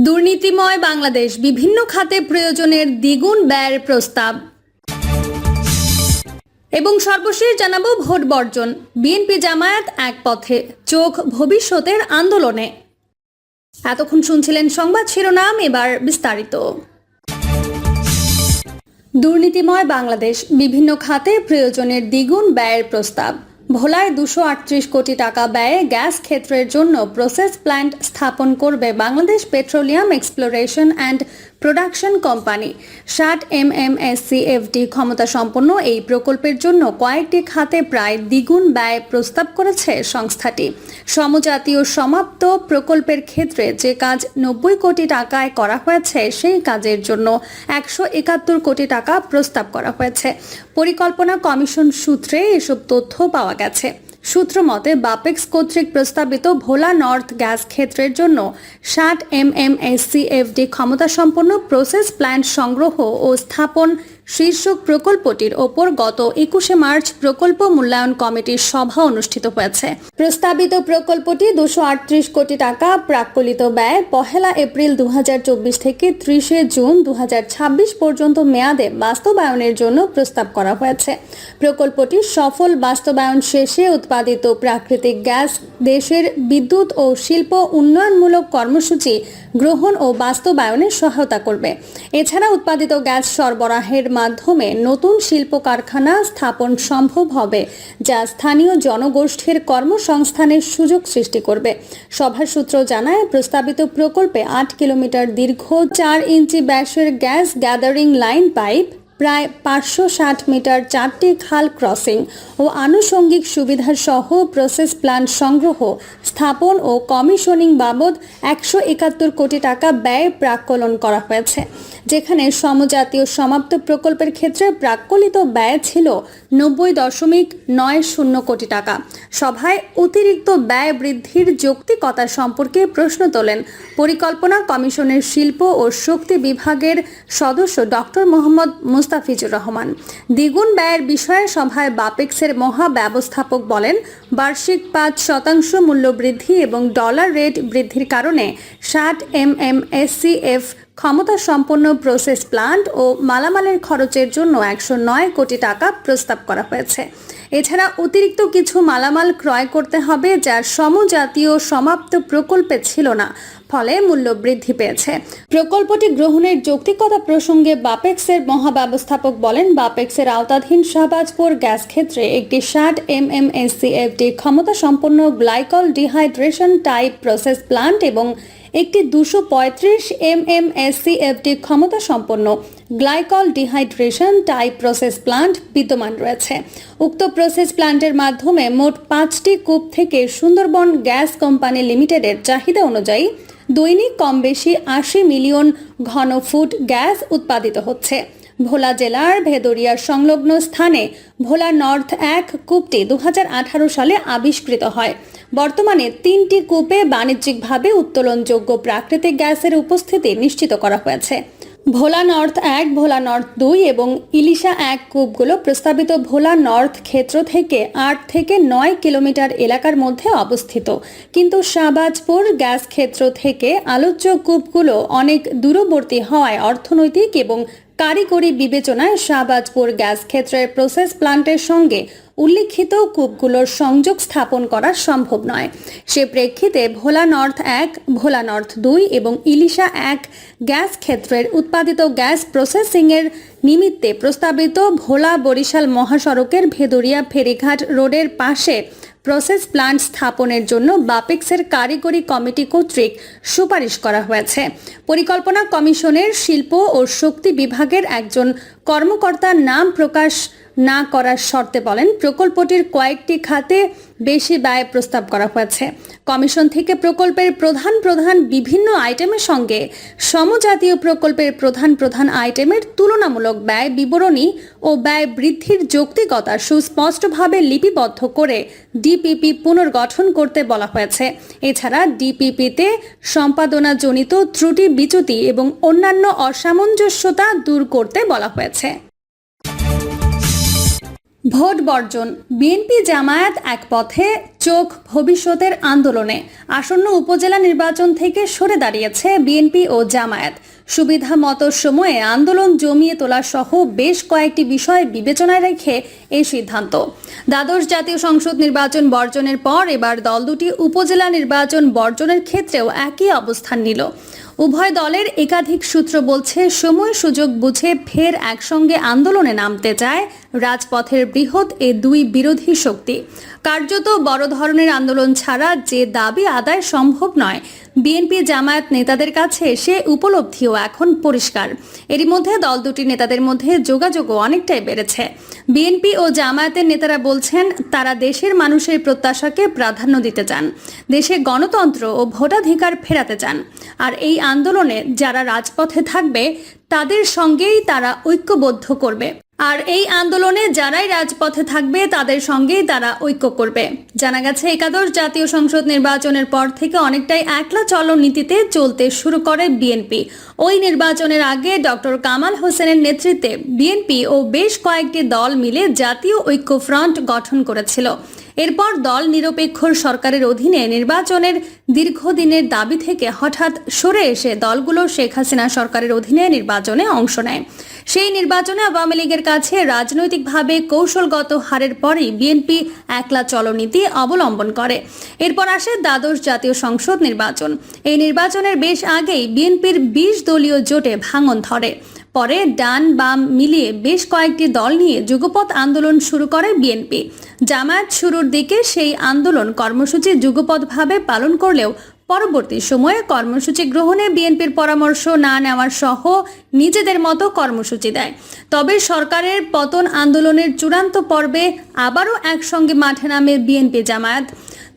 দুর্নীতিময় বাংলাদেশ, বিভিন্ন খাতে প্রয়োজনের দ্বিগুণ ব্যয়ের প্রস্তাব। এবং সর্বশেষ জানাব ভোট বর্জন, বিএনপি জামায়াত এক পথে, চোখ ভবিষ্যতের আন্দোলনে। এতক্ষণ শুনছিলেন সংবাদ শিরোনাম, এবার বিস্তারিত। দুর্নীতিময় বাংলাদেশ, বিভিন্ন খাতে প্রয়োজনের দ্বিগুণ ব্যয়ের প্রস্তাব। ভোলায় দুশো আটত্রিশ কোটি টাকা ব্যয়ে গ্যাস ক্ষেত্রের জন্য প্রসেস প্ল্যান্ট স্থাপন করবে Bangladesh petroleum exploration and production company. ষাট M M S C FD ক্ষমতা সম্পন্ন এই প্রকল্পের জন্য কয়েকটি খাতে প্রায় দ্বিগুণ ব্যয় প্রস্তাব করেছে সংস্থাটি। সমজাতীয় সমাপ্ত প্রকল্পের ক্ষেত্রে যে কাজ নব্বই কোটি টাকায় করা হয়েছে, সেই কাজের জন্য একশো একাত্তর কোটি টাকা প্রস্তাব করা হয়েছে। পরিকল্পনা কমিশন সূত্রে এসব তথ্য পাওয়া গেছে। সূত্র মতে, বাপেক্স কর্তৃক প্রস্তাবিত ভোলা নর্থ গ্যাস ক্ষেত্রের জন্য ষাট M M S C FD ক্ষমতাসম্পন্ন প্রসেস প্ল্যান্ট সংগ্রহ ও স্থাপন শীর্ষক প্রকল্পটির ওপর গত একুশে মার্চ প্রকল্প মূল্যায়ন কমিটির সভা অনুষ্ঠিত হয়েছে। প্রস্তাবিত প্রকল্পটি দুশো আটত্রিশ কোটি টাকা প্রাকলিত ব্যয় পহেলা এপ্রিল দুই হাজার চব্বিশ থেকে ত্রিশে জুন দু হাজার ছাব্বিশ পর্যন্ত মেয়াদে বাস্তবায়নের জন্য প্রস্তাব করা হয়েছে। প্রকল্পটির সফল বাস্তবায়ন শেষে উৎপাদিত প্রাকৃতিক গ্যাস, দেশের বিদ্যুৎ ও শিল্প উন্নয়নমূলক কর্মসূচি গ্রহণ ও বাস্তবায়নে সহায়তা করবে। এছাড়া উৎপাদিত গ্যাস সরবরাহের মাধ্যমে নতুন শিল্প কারখানা স্থাপন সম্ভব হবে, যা স্থানীয় জনগোষ্ঠীর কর্মসংস্থানের সুযোগ সৃষ্টি করবে। সভা সূত্র জানায়, প্রস্তাবিত প্রকল্পে আট কিলোমিটার দীর্ঘ চার ইঞ্চি ব্যাসের গ্যাস গ্যাদারিং লাইন পাইপ প্রায় পাঁচশো ষাট মিটার চারটি খাল ক্রসিং ও আনুষঙ্গিক সুবিধাসহ প্রসেস প্ল্যান্ট সংগ্রহ, স্থাপন ও কমিশনিং বাবদ একশো একাত্তর কোটি টাকা ব্যয় প্রাকলন করা হয়েছে। যেখানে সমজাতীয় সমাপ্ত প্রকল্পের ক্ষেত্রে প্রাক্কলিত ব্যয় ছিল নব্বই দশমিক নয় শূন্য কোটি টাকা। সভায় অতিরিক্ত ব্যয় বৃদ্ধির যৌক্তিকতা সম্পর্কে প্রশ্ন তোলেন পরিকল্পনা কমিশনের শিল্প ও শক্তি বিভাগের সদস্য ডক্টর মোহাম্মদ মুস্তাফিজুর রহমান। দ্বিগুণ ব্যয়ের বিষয়ে সভায় বাপেক্সের মহা ব্যবস্থাপক বলেন, বার্ষিক পাঁচ শতাংশ মূল্য বৃদ্ধি এবং ডলার রেট বৃদ্ধির কারণে ষাট M M S C F ক্ষমতা সম্পন্ন প্রসেস প্লান্ট ও মালামালের খরচের জন্য একশো নয় কোটি টাকা প্রস্তাব করা হয়েছে। এছাড়া অতিরিক্ত কিছু মালামাল ক্রয় করতে হবে যা সমজাতীয় সমাপ্ত প্রকল্পে ছিল না, ফলে মূল্য বৃদ্ধি পেয়েছে। প্রকল্পটি গ্রহণের যৌক্তিকতা প্রসঙ্গে বাপেক্সের মহাব্যবস্থাপক বলেন, বাপেক্সের আওতাধীন শাহবাজপুর গ্যাস ক্ষেত্রে একটি ষাট এম এম এস এসসিএফটি ক্ষমতা সম্পন্ন glycol dehydration type process plant এবং একটি দুশো পঁয়ত্রিশ এম এম এসসিএফটি ক্ষমতা সম্পন্ন glycol dehydration type process plant বিদ্যমান রয়েছে। উক্ত প্রসেস প্লান্টের মাধ্যমে মোট পাঁচটি কূপ থেকে সুন্দরবন গ্যাস কোম্পানি লিমিটেডের চাহিদা অনুযায়ী দৈনিক কম বেশি আশি মিলিয়ন ঘনফুট গ্যাস উৎপাদিত হচ্ছে। ভোলা জেলার ভেদরিয়ার সংলগ্ন স্থানে ভোলা নর্থ এক কূপটি দু হাজার আঠারো সালে আবিষ্কৃত হয়। বর্তমানে তিনটি কূপে বাণিজ্যিকভাবে উত্তোলনযোগ্য প্রাকৃতিক গ্যাসের উপস্থিতি নিশ্চিত করা হয়েছে। ভোলা নর্থ এক, ভোলা নর্থ দুই এবং ইলিশা এক কূপগুলো প্রস্তাবিত ভোলা নর্থ ক্ষেত্র থেকে আট থেকে নয় কিলোমিটার এলাকার মধ্যে অবস্থিত। কিন্তু শাহবাজপুর গ্যাস ক্ষেত্র থেকে আলোচ্য কূপগুলো অনেক দূরবর্তী হওয়ায় অর্থনৈতিক এবং কারিগরি বিবেচনায় শাহবাজপুর গ্যাস ক্ষেত্রের প্রসেস প্লান্টের সঙ্গে উল্লিখিত কূপগুলোর সংযোগ স্থাপন করা সম্ভব নয়। সে প্রেক্ষিতে ভোলা নর্থ এক, ভোলা নর্থ দুই এবং ইলিশা এক গ্যাস ক্ষেত্রের উৎপাদিত গ্যাস প্রসেসিংয়ের নিমিত্তে প্রস্তাবিত ভোলা বরিশাল মহাসড়কের ভেদরিয়া ফেরিঘাট রোডের পাশে প্রসেস প্লান্ট স্থাপনের জন্য বাপেক্সের কারিগরি কমিটি কর্তৃক সুপারিশ করা হয়েছে। পরিকল্পনা কমিশনের শিল্প ও শক্তি বিভাগের একজন কর্মকর্তার নাম প্রকাশ না করার শর্তে বলেন, প্রকল্পটির কয়েকটি খাতে বেশি ব্যয় প্রস্তাব করা হয়েছে। কমিশন থেকে প্রকল্পের প্রধান প্রধান বিভিন্ন আইটেমের সঙ্গে সমজাতীয় প্রকল্পের প্রধান প্রধান আইটেমের তুলনামূলক ব্যয় বিবরণী ও ব্যয় বৃদ্ধির যৌক্তিকতা সুস্পষ্টভাবে লিপিবদ্ধ করে ডিপিপি পুনর্গঠন করতে বলা হয়েছে। এছাড়া ডিপিপিতে সম্পাদনাজনিত ত্রুটি বিচ্যুতি এবং অন্যান্য অসামঞ্জস্যতা দূর করতে বলা হয়েছে। ভোট বর্জন, বিএনপি জামায়াত এক পথে, চোখ ভবিষ্যতের আন্দোলনে। আসন্ন উপজেলা নির্বাচন থেকে সরে দাঁড়িয়েছে বিএনপি ও জামায়াত। সুবিধা মতো সময়ে আন্দোলন জমিয়ে তোলা সহ বেশ কয়েকটি বিষয় বিবেচনায় রেখে এই সিদ্ধান্ত। দ্বাদশ জাতীয় সংসদ নির্বাচন বর্জনের পর এবার দল দুটি উপজেলা নির্বাচন বর্জনের ক্ষেত্রেও একই অবস্থান নিল। উভয় দলের একাধিক সূত্র বলছে, সময় সুযোগ বুঝে ফের একসঙ্গে আন্দোলনে নামতে চায় রাজপথের বৃহৎ এ দুই বিরোধী শক্তি। কার্যত বড় ধরনের আন্দোলন ছাড়া যে দাবি আদায় সম্ভব নয়। বিএনপি জামায়াত নেতাদের কাছে সে উপলব্ধিও এখন পরিষ্কার। এরই মধ্যে দল দুটি নেতাদের মধ্যে যোগাযোগও অনেকটাই বেড়েছে। বিএনপি ও জামায়াতের নেতারা বলছেন, তারা দেশের মানুষের প্রত্যাশাকে প্রাধান্য দিতে চান, দেশে গণতন্ত্র ও ভোটাধিকার ফেরাতে চান। আর এই আন্দোলনে যারা রাজপথে থাকবে, তাদের সঙ্গেই তারা ঐক্যবদ্ধ করবে। আর এই আন্দোলনে যারাই রাজপথে থাকবে, তাদের সঙ্গেই তারা ঐক্য করবে। জানা গেছে, একাদশ জাতীয় সংসদ নির্বাচনের পর থেকে অনেকটাই একলা চলন নীতিতে চলতে শুরু করে বিএনপি। ওই নির্বাচনের আগে ডক্টর কামাল হোসেনের নেতৃত্বে বিএনপি ও বেশ কয়েকটি দল মিলে জাতীয় ঐক্য ফ্রন্ট গঠন করেছিল। এরপর দল নিরপেক্ষ সরকারের অধীনে নির্বাচনের দীর্ঘদিনের দাবি থেকে হঠাৎ সরে এসে দলগুলো শেখ হাসিনা সরকারের অধীনে নির্বাচনে অংশ নেয়। সেই নির্বাচনে আওয়ামী লীগের কাছে রাজনৈতিকভাবে কৌশলগত হারের পরেই বিএনপি একলা চলনীতি অবলম্বন করে। এরপর আসে দ্বাদশ জাতীয় সংসদ নির্বাচন। এই নির্বাচনের বেশ আগেই বিএনপির বিশ দলীয় জোটে ভাঙন ধরে। পরে ডান বাম মিলিয়ে বেশ কয়েকটি দল নিয়ে যুগপৎ আন্দোলন শুরু করে বিএনপি। জামায়াত শুরুর দিকে সেই আন্দোলন কর্মসূচি যুগপৎভাবে পালন করলেও পরবর্তী সময়ে কর্মসূচি গ্রহণে বিএনপির পরামর্শ না নেওয়ার সহ নিজেদের মতো কর্মসূচি দেয়। তবে সরকারের পতন আন্দোলনের চূড়ান্ত পর্বে আবারও একসঙ্গে মাঠে নামে বিএনপি জামায়াত।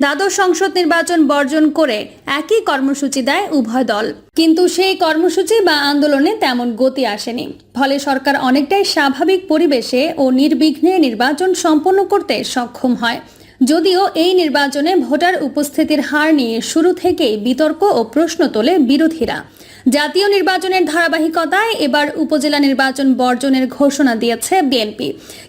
দ্বাদশ সংসদ নির্বাচন বর্জন করে একই কর্মসূচি দেয় উভয় দল। কিন্তু সেই কর্মসূচি বা আন্দোলনে তেমন গতি আসেনি। ফলে সরকার অনেকটাই স্বাভাবিক পরিবেশে ও নির্বিঘ্নে নির্বাচন সম্পন্ন করতে সক্ষম হয়। যদিও এই নির্বাচনে ভোটার উপস্থিতির হার নিয়ে শুরু থেকেই বিতর্ক ও প্রশ্ন তোলে বিরোধীরা। জাতীয় নির্বাচনের ধারাবাহিকতায় এবার উপজেলা নির্বাচন বর্জনের ঘোষণা দিয়েছে বিএনপি।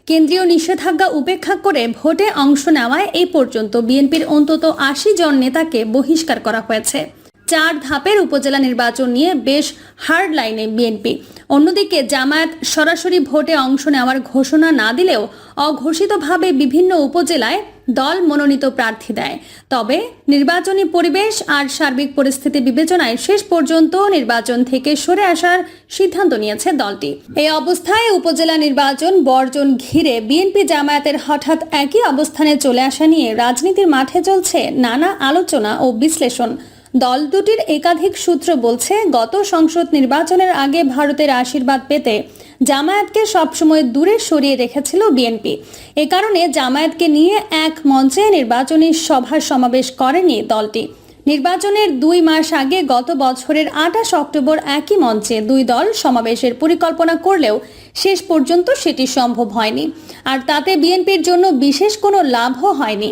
কেন্দ্রীয় নিষেধাজ্ঞা উপেক্ষা করে ভোটে অংশ নেওয়ায় এই পর্যন্ত বিএনপির অন্তত আশি জন নেতাকে বহিষ্কার করা হয়েছে। চার ধাপের উপজেলা নির্বাচন নিয়ে বেশ হার্ড লাইনে বিএনপি। অন্যদিকে জামায়াত সরাসরি ভোটে অংশ নেওয়ার ঘোষণা না দিলেও অঘোষিতভাবে বিভিন্ন উপজেলায় দল মনোনীত প্রার্থী দেয়। তবে নির্বাচনী পরিবেশ আর সার্বিক পরিস্থিতি বিবেচনায় শেষ পর্যন্ত নির্বাচন থেকে সরে আসার সিদ্ধান্ত নিয়েছে দলটি। এই অবস্থায় উপজেলা নির্বাচন বর্জন ঘিরে বিএনপি জামায়াতের হঠাৎ একই অবস্থানে চলে আসা নিয়ে রাজনীতির মাঠে চলছে নানা আলোচনা ও বিশ্লেষণ। দল দুটির একাধিক সূত্র বলছে, গত সংসদ নির্বাচনের আগে ভারতের আশীর্বাদ পেতে জামায়াতকে সবসময় দূরে সরিয়ে রেখেছিল বিএনপি। এ কারণে জামায়াতকে নিয়ে এক মঞ্চে নির্বাচনী সভা সমাবেশ করেনি দলটি। নির্বাচনের দুই মাস আগে গত বছরের আঠাশ অক্টোবর একই মঞ্চে দুই দল সমাবেশের পরিকল্পনা করলেও শেষ পর্যন্ত সেটি সম্ভব হয়নি। আর তাতে বিএনপির জন্য বিশেষ কোনো লাভও হয়নি।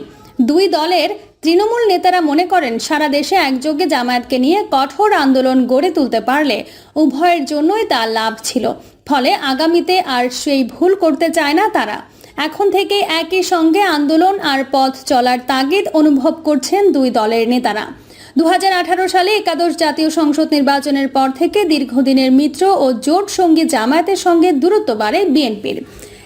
দুই দলের তৃণমূল নেতারা মনে করেন সারা দেশে একযোগে জামায়াতকে নিয়ে কঠোর আন্দোলন গড়ে তুলতে পারলে উভয়ের জন্যই তা লাভ ছিল। ফলে আগামীতে আর সেই ভুল করতে চায় না তারা। এখন থেকে একই সঙ্গে আন্দোলন আর পথ চলার তাগিদ অনুভব করছেন দুই দলের নেতারা। দু হাজার আঠারো সালে একাদশ জাতীয় সংসদ নির্বাচনের পর থেকে দীর্ঘদিনের মিত্র ও জোট সঙ্গী জামায়াতের সঙ্গে দূরত্ব বাড়ে বিএনপির।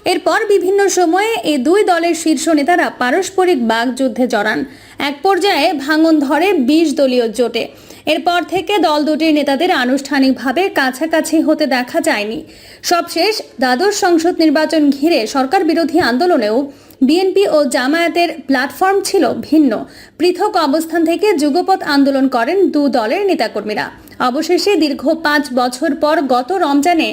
এরপর বিভিন্ন সময়ে এই দুই দলের শীর্ষ নেতারা পারস্পরিক বাগযুদ্ধে জড়ান। এক পর্যায়ে ভাঙন ধরে বিশ দলীয় জোটে। এরপর থেকে দল দুটির নেতাদের আনুষ্ঠানিকভাবে কাছাকাছি হতে দেখা যায়নি। সবশেষ দ্বাদশ সংসদ নির্বাচন ঘিরে সরকার বিরোধী আন্দোলনেও বিএনপি ও জামায়াতের প্ল্যাটফর্ম ছিল ভিন্ন। পৃথক অবস্থান থেকে যুগপৎ আন্দোলন করেন দু দলের নেতাকর্মীরা। অবশেষে দীর্ঘ পাঁচ বছর পর গত রমজানে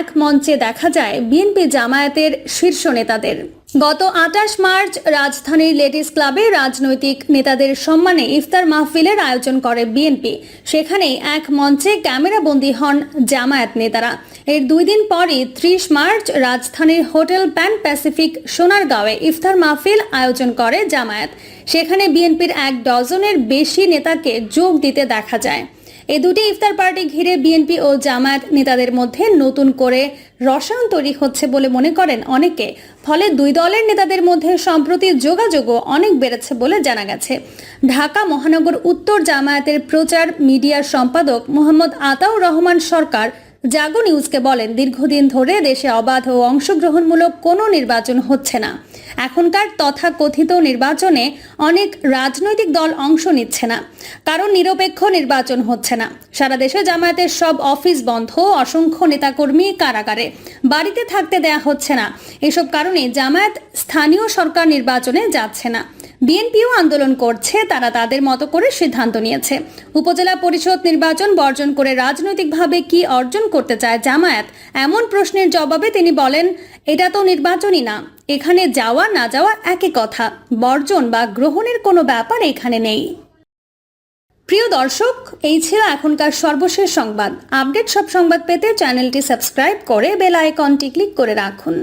এক মঞ্চে দেখা যায় বিএনপি জামায়াতের শীর্ষ নেতাদের। গত আটাশ মার্চ রাজধানীর লেডিস ক্লাবে রাজনৈতিক নেতাদের সম্মানে ইফতার মাহফিলের আয়োজন করে বিএনপি। সেখানেই এক মঞ্চে ক্যামেরাবন্দি হন জামায়াত নেতারা। এর দুই দিন পরই ত্রিশ মার্চ রাজধানীর হোটেল প্যান প্যাসিফিক সোনারগাঁওয়ে ইফতার মাহফিল আয়োজন করে জামায়াত। সেখানে বিএনপির এক ডজনের বেশি নেতাকে যোগ দিতে দেখা যায়। এই দুটি ইফতার পার্টি ঘিরে বিএনপি ও জামায়াত নেতাদের মধ্যে নতুন করে রসায়ন তৈরি হচ্ছে বলে মনে করেন অনেকে। ফলে দুই দলের নেতাদের মধ্যে সম্প্রতি যোগাযোগও অনেক বেড়েছে বলে জানা গেছে। ঢাকা মহানগর উত্তর জামায়াতের প্রচার মিডিয়ার সম্পাদক মোহাম্মদ আতাউর রহমান সরকার জাগো নিউজকে বলেন, দীর্ঘদিন ধরে দেশে অবাধ ও অংশগ্রহণমূলক কোনো নির্বাচন হচ্ছে না। এখনকার তথাকথিত নির্বাচনে অনেক রাজনৈতিক দল অংশ নিচ্ছে না। কারণ নিরপেক্ষ নির্বাচন হচ্ছে না। সারা দেশে জামায়াতের সব অফিস বন্ধ, অসংখ্য নেতাকর্মী কারাগারে। বাড়িতে থাকতে দেয়া হচ্ছে না। এসব কারণে জামায়াত স্থানীয় সরকার নির্বাচনে যাচ্ছে না। বিএনপিও আন্দোলন করছে, তারা তাদের মতো করে সিদ্ধান্ত নিয়েছে। উপজেলা পরিষদ নির্বাচন বর্জন করে রাজনৈতিকভাবে কি অর্জন করতে চায় জামায়াত? এমন প্রশ্নের জবাবে তিনি বলেন, এটা তো নির্বাচনই না। এখানে যাওয়া না যাওয়া একই কথা। বর্জন বা গ্রহণের কোনো ব্যাপার এখানে নেই। প্রিয় দর্শক, এই ছিল এখনকার সর্বশেষ সংবাদ। আপডেট সব সংবাদ পেতে চ্যানেলটি সাবস্ক্রাইব করে বেল আইকনটি ক্লিক করে রাখুন।